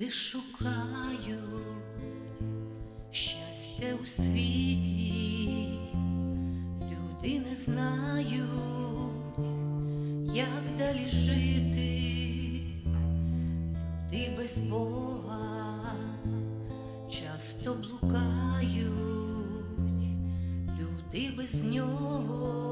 Люди шукають щастя у світі, люди не знають, як далі жити, люди без Бога часто блукають, люди без нього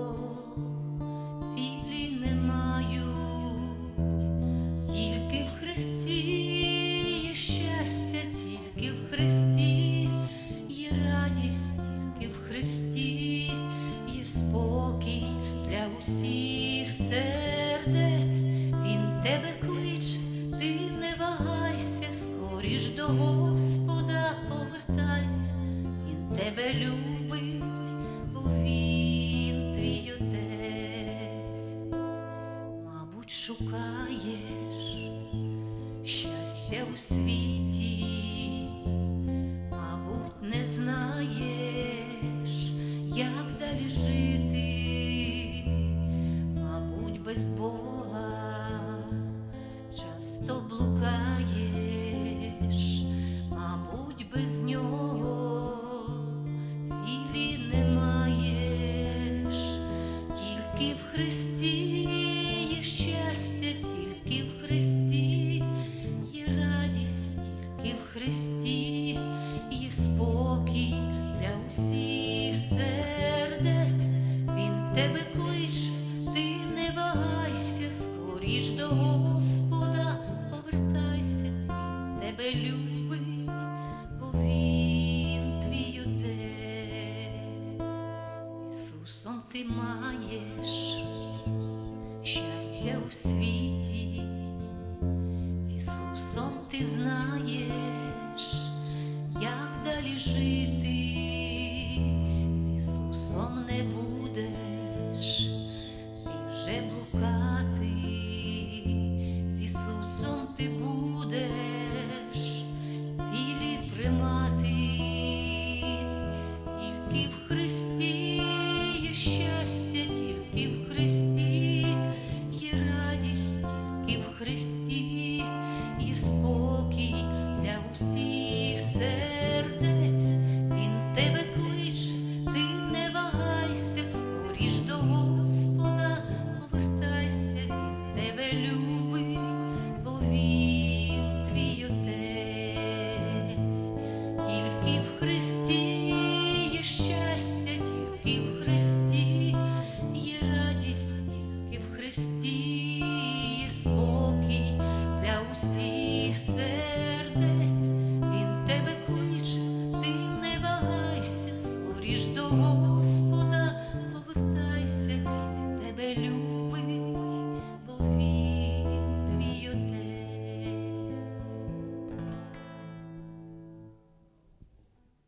усіх сердець. Він тебе кличе, ти не вагайся, скоріш до Господа повертайся, Він тебе любить, бо він твій отець. Мабуть, шукаєш щастя у світі, мабуть, не знаєш, як далі жити, без любить, бо він твій отець. Ісусом ти маєш щастя у світі, з Ісусом ти знаєш, як далі жити, з Ісусом не будеш ти вже блукати, ти будеш в Христі їх серце.